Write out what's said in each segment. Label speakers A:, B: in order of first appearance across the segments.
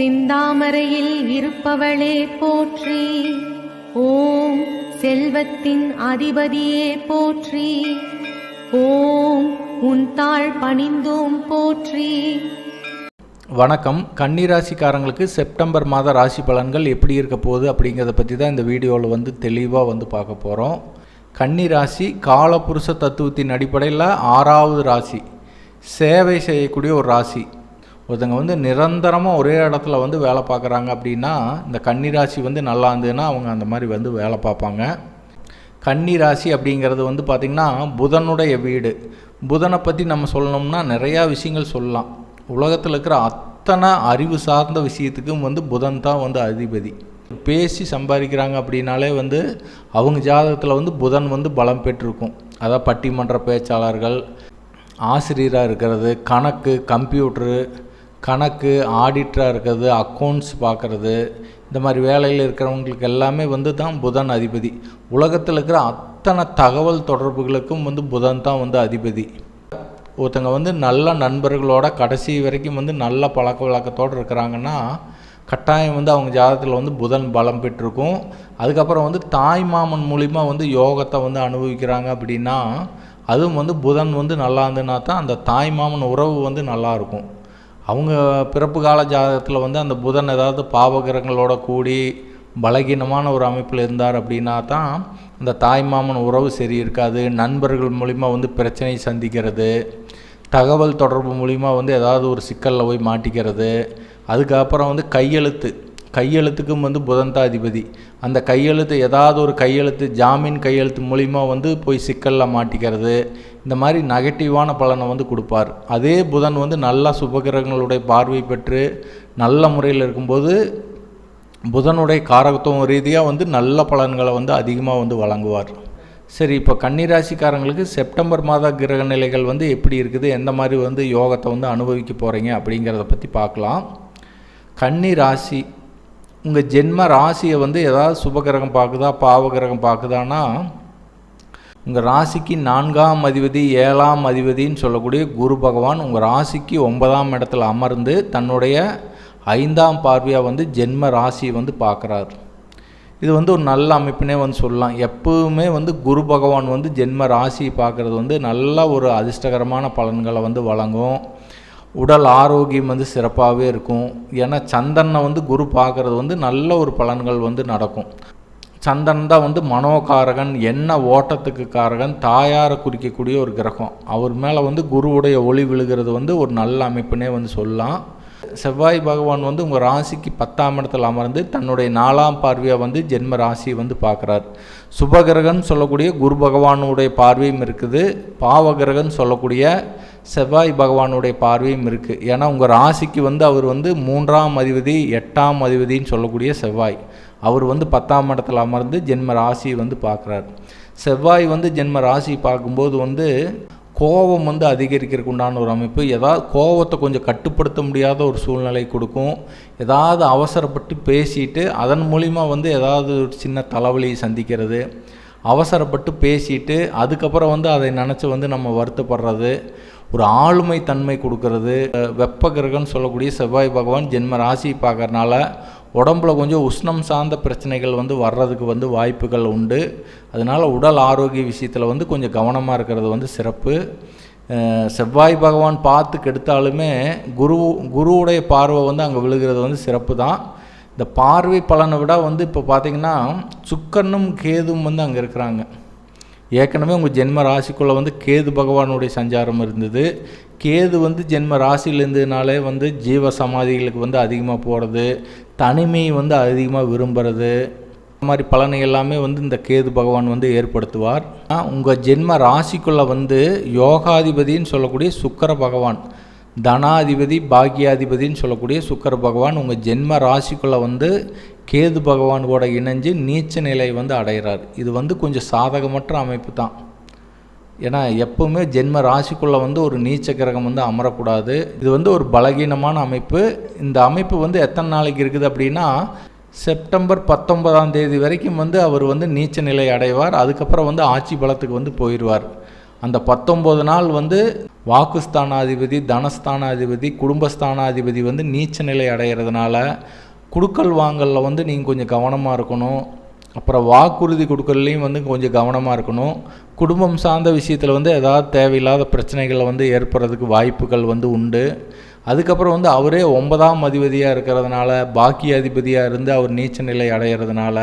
A: சிந்தாமரையில் இருப்பவளே போற்றி. ஓம் செல்வத்தின் அதிபதியே போற்றி. ஓம் உன் தாழ் பணிந்தோம் போற்றி.
B: வணக்கம். கன்னிராசிக்காரங்களுக்கு செப்டம்பர் மாத ராசி பலன்கள் எப்படி இருக்க போகுது அப்படிங்கிறத பற்றி தான் இந்த வீடியோவில் வந்து தெளிவாக வந்து பார்க்க போகிறோம் கன்னிராசி காலபுருஷ தத்துவத்தின் அடிப்படையில் ஆறாவது ராசி. சேவை செய்யக்கூடிய ஒரு ராசி. ஒருத்தங்க வந்து நிரந்தரமாக ஒரே இடத்துல வந்து வேலை பார்க்குறாங்க அப்படின்னா இந்த கன்னிராசி வந்து நல்லா இருந்ததுன்னா அவங்க அந்த மாதிரி வந்து வேலை பார்ப்பாங்க. கன்னி ராசி அப்படிங்கிறது வந்து பார்த்திங்கன்னா புதனுடைய வீடு. புதனை பற்றி நம்ம சொல்லணும்னா நிறையா விஷயங்கள் சொல்லலாம். உலகத்தில் இருக்கிற அத்தனை அறிவு சார்ந்த விஷயத்துக்கும் வந்து புதன் தான் வந்து அதிபதி. பேசி சம்பாதிக்கிறாங்க அப்படின்னாலே வந்து அவங்க ஜாதகத்தில் வந்து புதன் வந்து பலம் பெற்றிருக்கும். அதாவது பட்டிமன்ற பேச்சாளர்கள் ஆசிரியராக இருக்கிறது கணக்கு கம்ப்யூட்ரு கணக்கு ஆடிட்டராக இருக்கிறது அக்கௌண்ட்ஸ் பார்க்குறது இந்த மாதிரி வேலையில் இருக்கிறவங்களுக்கு எல்லாமே வந்து தான் புதன் அதிபதி. உலகத்தில் இருக்கிற அத்தனை தகவல் தொடர்புகளுக்கும் வந்து புதன் தான் வந்து அதிபதி. ஒருத்தங்க வந்து நல்ல நண்பர்களோட கடைசி வரைக்கும் வந்து நல்ல பழக்க வழக்கத்தோடு இருக்கிறாங்கன்னா கட்டாயம் வந்து அவங்க ஜாதகத்தில் வந்து புதன் பலம் பெற்றிருக்கும். அதுக்கப்புறம் வந்து தாய் மாமன் மூலிமா வந்து யோகத்தை வந்து அனுபவிக்கிறாங்க அப்படின்னா அதுவும் வந்து புதன் வந்து நல்லா இருந்துன்னா தான் அந்த தாய் மாமன் உறவு வந்து நல்லாயிருக்கும் அவங்க பிறப்பு கால ஜாதகத்தில் வந்து அந்த புதன் ஏதாவது பாவகிரகங்களோட கூடி பலகீனமான ஒரு அமைப்பில் இருந்தார் அப்படின்னா தான் அந்த தாய் மாமன் உறவு சரி இருக்காது நண்பர்கள் மூலிமா வந்து பிரச்சனை சந்திக்கிறது தகவல் தொடர்பு மூலிமா வந்து ஏதாவது ஒரு சிக்கலில் போய் மாட்டிக்கிறது அதுக்கப்புறம் வந்து கையெழுத்து கையெழுத்துக்கும் வந்து புதன் தான் அதிபதி அந்த கையெழுத்து ஏதாவது ஒரு கையெழுத்து ஜாமீன் கையெழுத்து மூலிமா வந்து போய் சிக்கலில் மாட்டிக்கிறது. இந்த மாதிரி நெகட்டிவான பலனை வந்து கொடுப்பார். அதே புதன் வந்து நல்லா சுபகிரகங்களுடைய பார்வை பெற்று நல்ல முறையில் இருக்கும்போது புதனுடைய காரகத்துவம் ரீதியாக வந்து நல்ல பலன்களை வந்து அதிகமாக வந்து வழங்குவார். சரி இப்போ கன்னிராசிக்காரங்களுக்கு செப்டம்பர் மாத கிரக நிலைகள் வந்து எப்படி இருக்குது? எந்த மாதிரி வந்து யோகத்தை வந்து அனுபவிக்க போகிறீங்க அப்படிங்கிறத பற்றி பார்க்கலாம். கன்னி ராசி உங்கள் ஜென்ம ராசியை வந்து ஏதாவது சுபகிரகம் பார்க்குதா பாவகிரகம் பார்க்குதான்னா உங்கள் ராசிக்கு நான்காம் அதிபதி ஏழாம் அதிபதின்னு சொல்லக்கூடிய குரு பகவான் உங்கள் ராசிக்கு ஒன்பதாம் இடத்துல அமர்ந்து தன்னுடைய ஐந்தாம் பார்வையாக வந்து ஜென்ம ராசியை வந்து பார்க்குறாரு. இது வந்து ஒரு நல்ல அமைப்புனே வந்து சொல்லலாம். எப்பவுமே வந்து குரு பகவான் வந்து ஜென்ம ராசியை பார்க்குறது வந்து நல்ல ஒரு அதிர்ஷ்டகரமான பலன்களை வந்து வழங்கும். உடல் ஆரோக்கியம் வந்து சிறப்பாகவே இருக்கும். ஏன்னா சந்தனை வந்து குரு பார்க்குறது வந்து நல்ல ஒரு பலன்கள் வந்து நடக்கும். சந்தன் தான் வந்து மனோகாரகன் என்ன ஓட்டத்துக்கு காரகன் தாயாரை குறிக்கக்கூடிய ஒரு கிரகம். அவர் மேலே வந்து குருவுடைய ஒளி விழுகிறது வந்து ஒரு நல்ல அமைப்புனே வந்து சொல்லலாம். செவ்வாய் பகவான் வந்து உங்கள் ராசிக்கு பத்தாம் இடத்துல அமர்ந்து தன்னுடைய நாலாம் பார்வையாக வந்து ஜென்ம ராசியை வந்து பார்க்குறார். சுபகிரகன் சொல்லக்கூடிய குரு பகவானுடைய பார்வையும் இருக்குது. பாவகிரகன் சொல்லக்கூடிய செவ்வாய் பகவானுடைய பார்வையும் இருக்குது ஏன்னா உங்கள் ராசிக்கு வந்து அவர் வந்து மூன்றாம் அதிபதி எட்டாம் அதிபதின்னு சொல்லக்கூடிய செவ்வாய். அவர் வந்து பத்தாம் இடத்துல அமர்ந்து ஜென்ம ராசியை வந்து பார்க்குறார். செவ்வாய் வந்து ஜென்ம ராசி பார்க்கும்போது வந்து கோபம் வந்து அதிகரிக்கிறதுக்கு உண்டான ஒரு அமைப்பு. ஏதாவது கோபத்தை கொஞ்சம் கட்டுப்படுத்த முடியாத ஒரு சூழ்நிலை கொடுக்கும். ஏதாவது அவசரப்பட்டு பேசிட்டு அதன் மூலிமா வந்து ஏதாவது ஒரு சின்ன தலைவலியை சந்திக்கிறது. அவசரப்பட்டு பேசிட்டு அதுக்கப்புறம் வந்து அதை நினச்சி வந்து நம்ம வருத்தப்படுறது. ஒரு ஆளுமை தன்மை கொடுக்கறது வெப்ப கிரகம்னு சொல்லக்கூடிய செவ்வாய் பகவான் ஜென்ம ராசி பார்க்கறனால உடம்புல கொஞ்சம் உஷ்ணம் சார்ந்த பிரச்சனைகள் வந்து வர்றதுக்கு வந்து வாய்ப்புகள் உண்டு. அதனால் உடல் ஆரோக்கிய விஷயத்தில் வந்து கொஞ்சம் கவனமாக இருக்கிறது வந்து சிறப்பு. செவ்வாய் பகவான் பார்த்து கெடுத்தாலுமே குரு குருவுடைய பார்வை வந்து அங்கே விழுகிறது வந்து சிறப்பு தான் இந்த பார்வை பலனை விட வந்து இப்போ பார்த்திங்கன்னா சுக்கரனும் கேதும் வந்து அங்கே இருக்கிறாங்க. ஏற்கனவே உங்கள் ஜென்ம ராசிக்குள்ளே வந்து கேது பகவானுடைய சஞ்சாரம் இருந்தது. கேது வந்து ஜென்ம ராசியில் இருந்ததுனாலே வந்து ஜீவ சமாதிகளுக்கு வந்து அதிகமாக போகிறது தனிமையை வந்து அதிகமாக விரும்புகிறது இந்த மாதிரி பலனை எல்லாமே வந்து இந்த கேது பகவான் வந்து ஏற்படுத்துவார். உங்கள் ஜென்ம ராசிக்குள்ளே வந்து யோகாதிபதின்னு சொல்லக்கூடிய சுக்கர பகவான். தனாதிபதி பாக்யாதிபதின்னு சொல்லக்கூடிய சுக்கர பகவான் உங்கள் ஜென்ம ராசிக்குள்ளே வந்து கேது பகவான் கூட இணைஞ்சு நீச்ச நிலை வந்து அடைகிறார் இது வந்து கொஞ்சம் சாதகமற்ற அமைப்பு தான். ஏன்னா எப்பவுமே ஜென்ம ராசிக்குள்ளே வந்து ஒரு நீச்ச கிரகம் வந்து அமரக்கூடாது. இது வந்து ஒரு பலகீனமான அமைப்பு. இந்த அமைப்பு வந்து எத்தனை நாளைக்கு இருக்குது அப்படின்னா செப்டம்பர் பத்தொன்பதாம் தேதி வரைக்கும் வந்து அவர் வந்து நீச்ச நிலை அடைவார். அதுக்கப்புறம் வந்து ஆட்சி பலத்துக்கு வந்து போயிடுவார். அந்த பத்தொம்போது நாள் வந்து வாக்குஸ்தானாதிபதி தனஸ்தானாதிபதி குடும்பஸ்தானாதிபதி வந்து நீச்ச நிலை அடைகிறதுனால குடுக்கல் வாங்கலில் வந்து நீங்கள் கொஞ்சம் கவனமாக இருக்கணும். அப்புறம் வாக்குறுதி கொடுக்கறதுலையும் வந்து கொஞ்சம் கவனமாக இருக்கணும். குடும்பம் சார்ந்த விஷயத்தில் வந்து ஏதாவது தேவையில்லாத பிரச்சனைகளை வந்து ஏற்படுறதுக்கு வாய்ப்புகள் வந்து உண்டு. அதுக்கப்புறம் வந்து அவரே ஒன்பதாம் அதிபதியாக இருக்கிறதுனால பாக்கிய அதிபதியாக இருந்து அவர் நீச்ச நிலை அடைகிறதுனால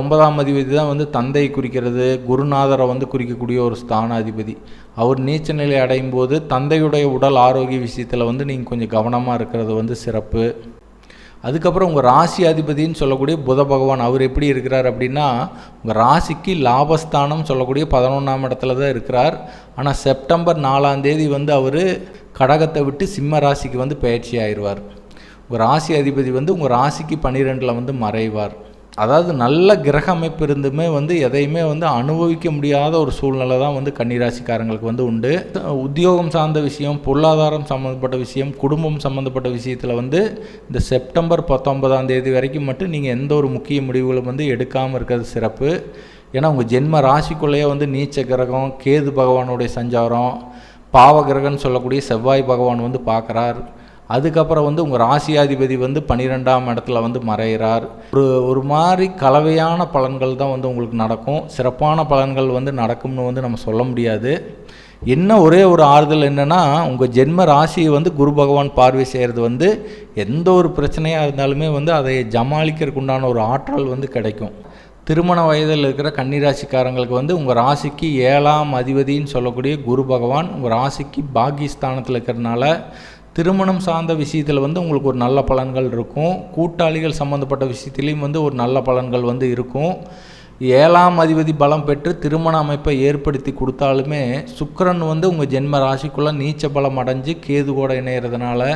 B: ஒன்பதாம் அதிபதி தான் வந்து தந்தை குறிக்கிறது குருநாதரை வந்து குறிக்கக்கூடிய ஒரு ஸ்தானாதிபதி. அவர் நீச்ச நிலை அடையும் போது தந்தையுடைய உடல் ஆரோக்கிய விஷயத்தில் வந்து நீங்கள் கொஞ்சம் கவனமாக இருக்கிறது வந்து சிறப்பு. அதுக்கப்புறம் உங்கள் ராசி அதிபதின்னு சொல்லக்கூடிய புத பகவான் அவர் எப்படி இருக்கிறார் அப்படின்னா உங்கள் ராசிக்கு லாபஸ்தானம் சொல்லக்கூடிய பதினொன்றாம் இடத்துல தான் இருக்கிறார். ஆனால் செப்டம்பர் நாலாம் தேதி வந்து அவர் கடகத்தை விட்டு சிம்ம ராசிக்கு வந்து பயிற்சி ஆயிடுவார். உங்கள் ராசி அதிபதி வந்து உங்கள் ராசிக்கு பன்னிரெண்டில் வந்து மறைவார். அதாவது நல்ல கிரக அமைப்பு இருந்துமே வந்து எதையுமே வந்து அனுபவிக்க முடியாத ஒரு சூழ்நிலை தான் வந்து கன்னிராசிக்காரங்களுக்கு வந்து உண்டு. உத்தியோகம் சார்ந்த விஷயம் பொருளாதாரம் சம்மந்தப்பட்ட விஷயம் குடும்பம் சம்மந்தப்பட்ட விஷயத்தில் வந்து இந்த செப்டம்பர் பத்தொன்பதாம் தேதி வரைக்கும் மட்டும் நீங்கள் எந்த ஒரு முக்கிய முடிவுகளும் வந்து எடுக்காமல் இருக்கிறது சிறப்பு. ஏன்னா உங்கள் ஜென்ம ராசிக்குள்ளேயே வந்து நீச்ச கிரகம் கேது பகவானுடைய சஞ்சாரம் பாவ கிரகம்னு சொல்லக்கூடிய செவ்வாய் பகவான் வந்து பார்க்குறார். அதுக்கப்புறம் வந்து உங்கள் ராசியாதிபதி வந்து பன்னிரெண்டாம் இடத்துல வந்து மறைகிறார் ஒரு ஒரு மாதிரி கலவையான பலன்கள் தான் வந்து உங்களுக்கு நடக்கும். சிறப்பான பலன்கள் வந்து நடக்கும்னு வந்து நம்ம சொல்ல முடியாது. என்ன ஒரே ஒரு ஆறுதல் என்னென்னா உங்கள் ஜென்ம ராசியை வந்து குரு பகவான் பார்வை செய்கிறது வந்து எந்த ஒரு பிரச்சனையாக இருந்தாலுமே வந்து அதை ஜமாளிக்கிறதுக்கு உண்டான ஒரு ஆற்றல் வந்து கிடைக்கும். திருமண வயதில் இருக்கிற கன்னிராசிக்காரங்களுக்கு வந்து உங்கள் ராசிக்கு ஏழாம் அதிபதின்னு சொல்லக்கூடிய குரு பகவான் உங்கள் ராசிக்கு பாகிஸ்தானத்தில் இருக்கிறதுனால திருமணம் சார்ந்த விஷயத்தில் வந்து உங்களுக்கு ஒரு நல்ல பலன்கள் இருக்கும். கூட்டாளிகள் சம்மந்தப்பட்ட விஷயத்துலேயும் வந்து ஒரு நல்ல பலன்கள் வந்து இருக்கும். ஏழாம் அதிபதி பலம் பெற்று திருமண அமைப்பை ஏற்படுத்தி கொடுத்தாலுமே சுக்கரன் வந்து உங்கள் ஜென்ம ராசிக்குள்ளே நீச்ச பலம் அடைஞ்சு கேது கூட இணையிறதுனால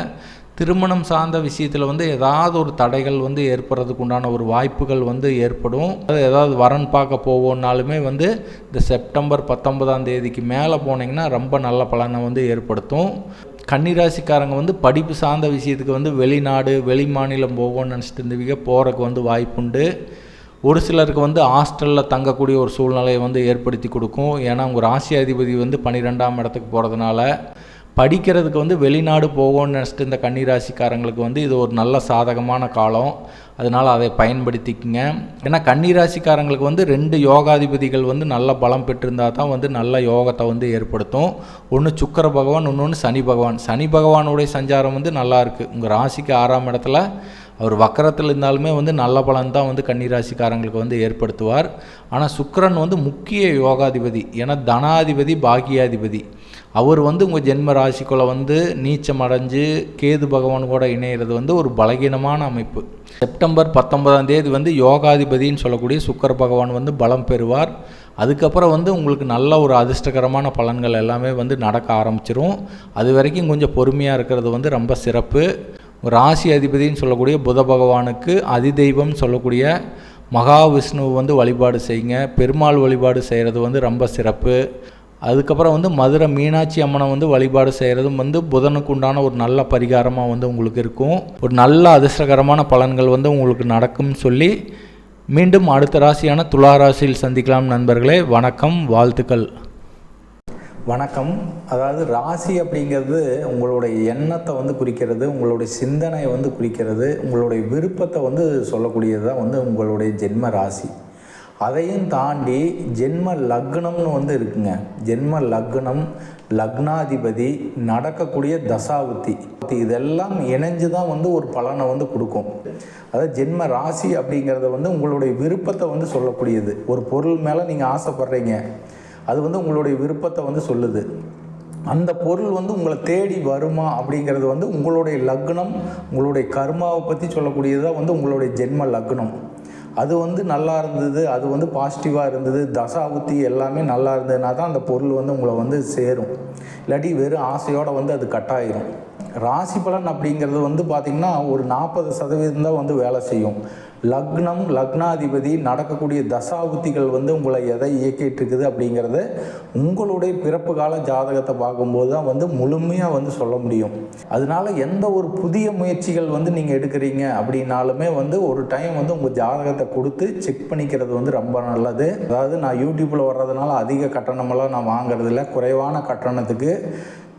B: திருமணம் சார்ந்த விஷயத்தில் வந்து ஏதாவது ஒரு தடைகள் வந்து ஏற்படுறதுக்கு உண்டான ஒரு வாய்ப்புகள் வந்து ஏற்படும். அது ஏதாவது வரன் பார்க்க போவோம்னாலுமே வந்து இந்த செப்டம்பர் பத்தொன்பதாம் தேதிக்கு மேலே போனீங்கன்னா ரொம்ப நல்ல பலனை வந்து ஏற்படுத்தும். கன்னிராசிக்காரங்க வந்து படிப்பு சார்ந்த விஷயத்துக்கு வந்து வெளிநாடு வெளி மாநிலம் போகணும்னு நினச்சிட்டு இருந்தவங்க போகிறதுக்கு வந்து வாய்ப்புண்டு. ஒரு சிலருக்கு வந்து ஹாஸ்டலில் தங்கக்கூடிய ஒரு சூழ்நிலையை வந்து ஏற்படுத்தி கொடுக்கும். ஏன்னா உங்கள் ராசி அதிபதி வந்து பன்னிரெண்டாம் இடத்துக்கு போகிறதுனால படிக்கிறதுக்கு வந்து வெளிநாடு போகணும்னு நினச்சிட்டு இந்த கன்னிராசிக்காரங்களுக்கு வந்து இது ஒரு நல்ல சாதகமான காலம். அதனால் அதை பயன்படுத்திக்கங்க. ஏன்னா கன்னிராசிக்காரங்களுக்கு வந்து ரெண்டு யோகாதிபதிகள் வந்து நல்ல பலம் பெற்றிருந்தால் தான் வந்து நல்ல யோகத்தை வந்து ஏற்படுத்தும். ஒன்று சுக்கர பகவான் இன்னொன்று சனி பகவான். சனி பகவானுடைய சஞ்சாரம் வந்து நல்லா இருக்குது உங்கள் ராசிக்கு ஆறாம் இடத்துல அவர் வக்கரத்தில் இருந்தாலுமே வந்து நல்ல பலன் தான் வந்து கன்னிராசிக்காரங்களுக்கு வந்து ஏற்படுத்துவார். ஆனால் சுக்கரன் வந்து முக்கிய யோகாதிபதி ஏன்னா தனாதிபதி பாக்கியாதிபதி. அவர் வந்து உங்கள் ஜென்ம ராசிக்குள்ளே வந்து நீச்சம் அடைஞ்சு கேது பகவான் கூட இணையிறது வந்து ஒரு பலகீனமான அமைப்பு. செப்டம்பர் பத்தொன்பதாம் தேதி வந்து யோகாதிபதின்னு சொல்லக்கூடிய சுக்கர பகவான் வந்து பலம் பெறுவார். அதுக்கப்புறம் வந்து உங்களுக்கு நல்ல ஒரு அதிர்ஷ்டகரமான பலன்கள் எல்லாமே வந்து நடக்க ஆரம்பிச்சிரும். அது வரைக்கும் கொஞ்சம் பொறுமையாக இருக்கிறது வந்து ரொம்ப சிறப்பு. ராசி அதிபதின்னு சொல்லக்கூடிய புத பகவானுக்கு அதிதெய்வம் சொல்லக்கூடிய மகாவிஷ்ணு வந்து வழிபாடு செய்யுங்க. பெருமாள் வழிபாடு செய்கிறது வந்து ரொம்ப சிறப்பு. அதுக்கப்புறம் வந்து மதுரை மீனாட்சி அம்மனை வந்து வழிபாடு செய்கிறதும் வந்து புதனுக்கு உண்டான ஒரு நல்ல பரிகாரமாக வந்து உங்களுக்கு இருக்கும். ஒரு நல்ல அதிர்ஷ்டகரமான பலன்கள் வந்து உங்களுக்கு நடக்கும்னு சொல்லி மீண்டும் அடுத்த ராசியான துலா ராசியில் சந்திக்கலாம் நண்பர்களே. வணக்கம் வாழ்த்துக்கள். வணக்கம். அதாவது ராசி அப்படிங்கிறது உங்களுடைய எண்ணத்தை வந்து குறிக்கிறது உங்களுடைய சிந்தனையை வந்து குறிக்கிறது உங்களுடைய விருப்பத்தை வந்து சொல்லக்கூடியது தான் வந்து உங்களுடைய ஜென்ம ராசி. அதையும் தாண்டி ஜென்ம லக்னம்னு வந்து இருக்குங்க. ஜென்ம லக்னம் லக்னாதிபதி நடக்கக்கூடிய தசாவுத்தி இதெல்லாம் இணைஞ்சு தான் வந்து ஒரு பலனை வந்து கொடுக்கும். அதாவது ஜென்ம ராசி அப்படிங்கிறத வந்து உங்களுடைய விருப்பத்தை வந்து சொல்லக்கூடியது. ஒரு பொருள் மேலே நீங்கள் ஆசைப்படுறீங்க. அது வந்து உங்களுடைய விருப்பத்தை வந்து சொல்லுது. அந்த பொருள் வந்து உங்களை தேடி வருமா அப்படிங்கிறது வந்து உங்களுடைய லக்னம் உங்களுடைய கர்மாவை பற்றி சொல்லக்கூடியது தான் வந்து உங்களுடைய ஜென்ம லக்னம். அது வந்து நல்லா இருந்தது அது வந்து பாசிட்டிவாக இருந்தது தசாவுத்தி எல்லாமே நல்லா இருந்ததுனா தான் அந்த பொருள் வந்து உங்களை வந்து சேரும். இல்லாட்டி வெறும் ஆசையோடு வந்து அது கட்டாயிரும் ராசி பலன் அப்படிங்கிறது வந்து பார்த்திங்கன்னா ஒரு நாற்பது சதவீதம் தான் வந்து வேலை செய்யும். லக்னம் லக்னாதிபதி நடக்கக்கூடிய தசாபுத்திகள் வந்து உங்களை எதை இயக்கிட்டு இருக்குது அப்படிங்கிறத உங்களுடைய பிறப்பு கால ஜாதகத்தை பார்க்கும்போது தான் வந்து முழுமையாக வந்து சொல்ல முடியும். அதனால எந்த ஒரு புதிய முயற்சிகள் வந்து நீங்கள் எடுக்கிறீங்க அப்படின்னாலுமே வந்து ஒரு டைம் வந்து உங்கள் ஜாதகத்தை கொடுத்து செக் பண்ணிக்கிறது வந்து ரொம்ப நல்லது. அதாவது நான் யூடியூப்பில் வர்றதுனால அதிக கட்டணமெல்லாம் நான் வாங்குறதில்ல. குறைவான கட்டணத்துக்கு